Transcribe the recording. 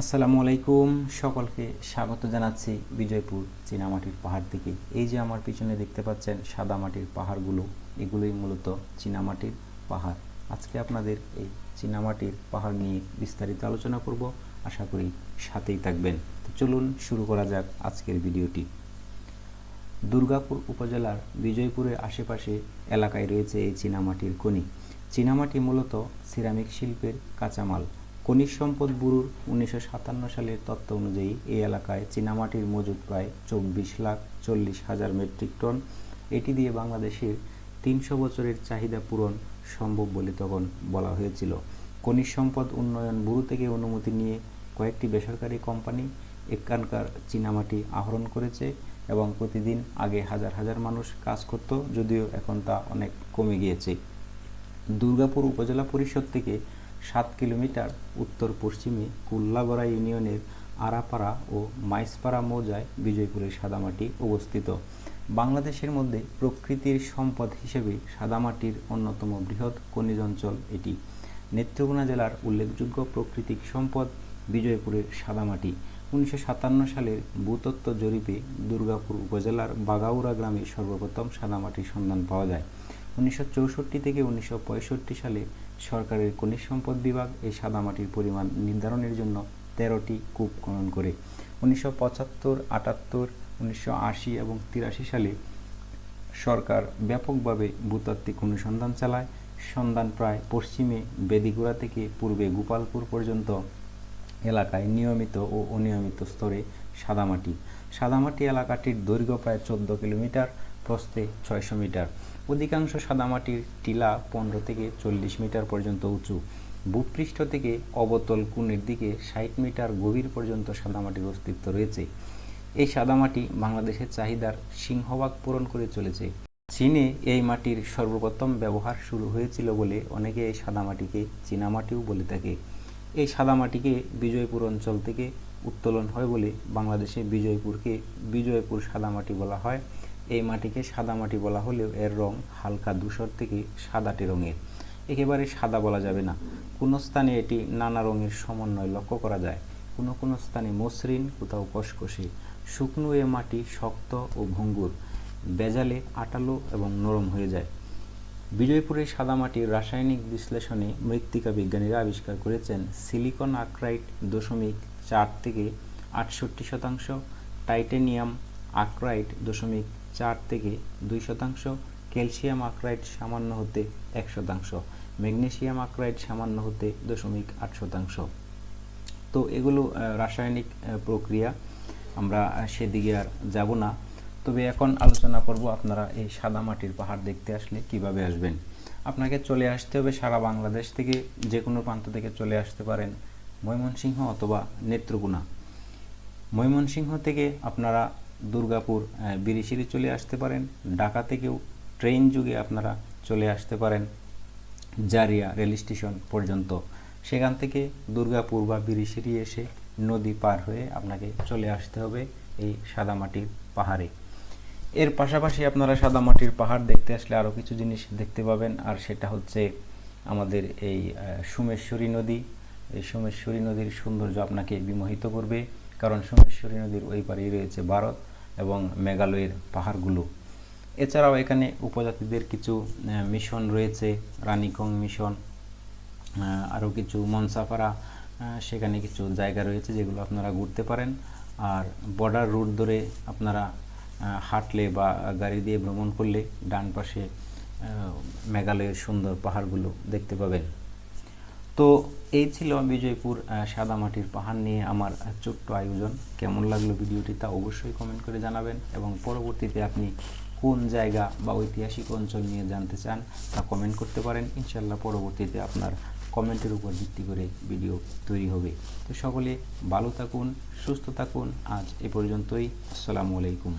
আসসালামু আলাইকুম। সকলকে স্বাগত জানাচ্ছি বিজয়পুর চীনামাটির পাহাড় থেকে। এই যে আমার পিছনে দেখতে পাচ্ছেন সাদা মাটির পাহাড়গুলো, এগুলোই মূলত চীনামাটির পাহাড়। আজকে আপনাদের এই চীনামাটির পাহাড় নিয়ে বিস্তারিত আলোচনা করব। আশা করি সাথেই থাকবেন। তো চলুন শুরু করা যাক আজকের ভিডিওটি। দুর্গাপুর উপজেলার বিজয়পুরের আশেপাশে এলাকায় রয়েছে এই চীনামাটির খনি। চীনামাটি মূলত সিরামিক শিল্পের কাঁচামাল। খনিজ সম্পদ ব্যুরোর উনিশশো সাতান্ন সালের তথ্য অনুযায়ী এই এলাকায় চীনামাটির মজুদ প্রায় চব্বিশ লাখ চল্লিশ হাজার মেট্রিক টন। এটি দিয়ে বাংলাদেশের তিনশো বছরের চাহিদা পূরণ সম্ভব বলে তখন বলা হয়েছিল। খনিজ সম্পদ উন্নয়ন ব্যুরো থেকে অনুমতি নিয়ে কয়েকটি বেসরকারি কোম্পানি এখানকার চীনামাটি আহরণ করেছে এবং প্রতিদিন আগে হাজার হাজার মানুষ কাজ করত, যদিও এখন তা অনেক কমে গিয়েছে। দুর্গাপুর উপজেলা পরিষদ থেকে সাত কিলোমিটার উত্তর পশ্চিমে কুল্লাগড়া ইউনিয়নের আরাপাড়া ও মাইসপাড়া মৌজায় বিজয়পুরের সাদামাটি অবস্থিত। বাংলাদেশের মধ্যে প্রকৃতির সম্পদ হিসেবে সাদামাটির অন্যতম বৃহৎ খনিজ অঞ্চল এটি। নেত্রকোনা জেলার উল্লেখযোগ্য প্রাকৃতিক সম্পদ বিজয়পুরের সাদামাটি। উনিশশো সাতান্ন সালের ভূতত্ত্ব জরিপে দুর্গাপুর উপজেলার বাগাউড়া গ্রামে সর্বপ্রথম সাদামাটির সন্ধান পাওয়া যায়। উনিশশো চৌষট্টি থেকে উনিশশো পঁয়ষট্টি সালে সরকারের খনিজ সম্পদ বিভাগ এই সাদামাটির পরিমাণ নির্ধারণের জন্য তেরোটি কূপ খনন করে। উনিশশো পঁচাত্তর, আটাত্তর, উনিশশো আশি এবং তিরাশি সালে সরকার ব্যাপকভাবে ভূতাত্ত্বিক অনুসন্ধান চালায়। সন্ধান প্রায় পশ্চিমে বেদিগুড়া থেকে পূর্বে গোপালপুর পর্যন্ত এলাকায় নিয়মিত ও অনিয়মিত স্তরে সাদামাটি। সাদামাটি এলাকাটির দৈর্ঘ্য প্রায় চোদ্দ কিলোমিটার। প্রস্থে ছয়শো মিটার। অধিকাংশ সাদামাটির টিলা পনেরো থেকে চল্লিশ মিটার পর্যন্ত উঁচু। ভূপৃষ্ঠ থেকে অবতল কোণের দিকে ষাট মিটার গভীর পর্যন্ত সাদামাটির অস্তিত্ব রয়েছে। এই সাদামাটি বাংলাদেশের চাহিদার সিংহভাগ পূরণ করে চলেছে। চীনে এই মাটির সর্বপ্রথম ব্যবহার শুরু হয়েছিল বলে অনেকে এই সাদামাটিকে চীনামাটিও বলে থাকে। এই সাদামাটিকে বিজয়পুর অঞ্চল থেকে উত্তোলন হয় বলে বাংলাদেশে বিজয়পুরকে বিজয়পুর সাদামাটি বলা হয়। এই মাটিকে সাদা মাটি বলা হলেও এর রং হালকা ধূসর থেকে সাদাটে রঙের। একেবারে সাদা বলা যাবে না। কোনো স্থানে এটি নানা রঙের সমন্বয় লক্ষ্য করা যায়। কোনো কোনো স্থানে মসৃণ, কোথাও কষকষে। শুকনো এ মাটি শক্ত ও ভঙ্গুর। বেজালে আটালো এবং নরম হয়ে যায়। বিজয়পুরের সাদামাটির রাসায়নিক বিশ্লেষণে মৃত্তিকা বিজ্ঞানীরা আবিষ্কার করেছেন সিলিকন আক্রাইট দশমিক চার থেকে আটষট্টি শতাংশ, টাইটেনিয়াম আক্রাইট দশমিক চার থেকে দুই শতাংশ। ক্যালসিয়াম আক্রাইড সামান্য হতে এক শতাংশ। ম্যাগনেসিয়াম আক্রাইড সামান্য হতে দশমিক আট শতাংশ। তো এগুলো রাসায়নিক প্রক্রিয়া। আমরা সেদিকে আর যাব না। তবে এখন আলোচনা করব আপনারা এই সাদা মাটির পাহাড় দেখতে আসলে কীভাবে আসবেন। আপনাকে চলে আসতে হবে সারা বাংলাদেশ থেকে, যে কোনো প্রান্ত থেকে চলে আসতে পারেন ময়মনসিংহ অথবা নেত্রকোনা। ময়মনসিংহ থেকে আপনারা দুর্গাপুর বিরিশিরি চলে আসতে পারেন। ঢাকা থেকেও ট্রেন যুগে আপনারা চলে আসতে পারেন জারিয়া রেল স্টেশন পর্যন্ত। সেখান থেকে দুর্গাপুর বা বিরিশিরি এসে নদী পার হয়ে আপনাকে চলে আসতে হবে এই সাদামাটির পাহাড়ে। এর পাশাপাশি আপনারা সাদামাটির পাহাড় দেখতে আসলে আরও কিছু জিনিস দেখতে পাবেন, আর সেটা হচ্ছে আমাদের এই সোমেশ্বরী নদী। এই সোমেশ্বরী নদীর সৌন্দর্য আপনাকে বিমোহিত করবে। কারণ সোমেশ্বরী নদীর ওই পারেই রয়েছে ভারত এবং মেঘালয়ের পাহাড়গুলো। এছাড়াও এখানে উপজাতিদের কিছু মিশন রয়েছে, রানিকং মিশন আরও কিছু মনসাফারা সেখানে কিছু জায়গা রয়েছে যেগুলো আপনারা ঘুরতে পারেন। আর বর্ডার রুট ধরে আপনারা হাঁটলে বা গাড়ি দিয়ে ভ্রমণ করলে ডান পাশে মেঘালয়ের সুন্দর পাহাড়গুলো দেখতে পাবেন। তো এই ছিল বিজয়পুর সাদামাটির পাহাড় নিয়ে আমার ছোট্ট আয়োজন। কেমন লাগল ভিডিওটি তা অবশ্যই কমেন্ট করে জানাবেন এবং পরবর্তীতে আপনি কোন জায়গা বা ঐতিহাসিক অঞ্চল নিয়ে জানতে চান তা কমেন্ট করতে পারেন। ইনশাল্লাহ পরবর্তীতে আপনার কমেন্টের উপর ভিত্তি করে ভিডিও তৈরি হবে। তো সকলে ভালো থাকুন, সুস্থ থাকুন। আজ এ পর্যন্তই। আসসালামু আলাইকুম।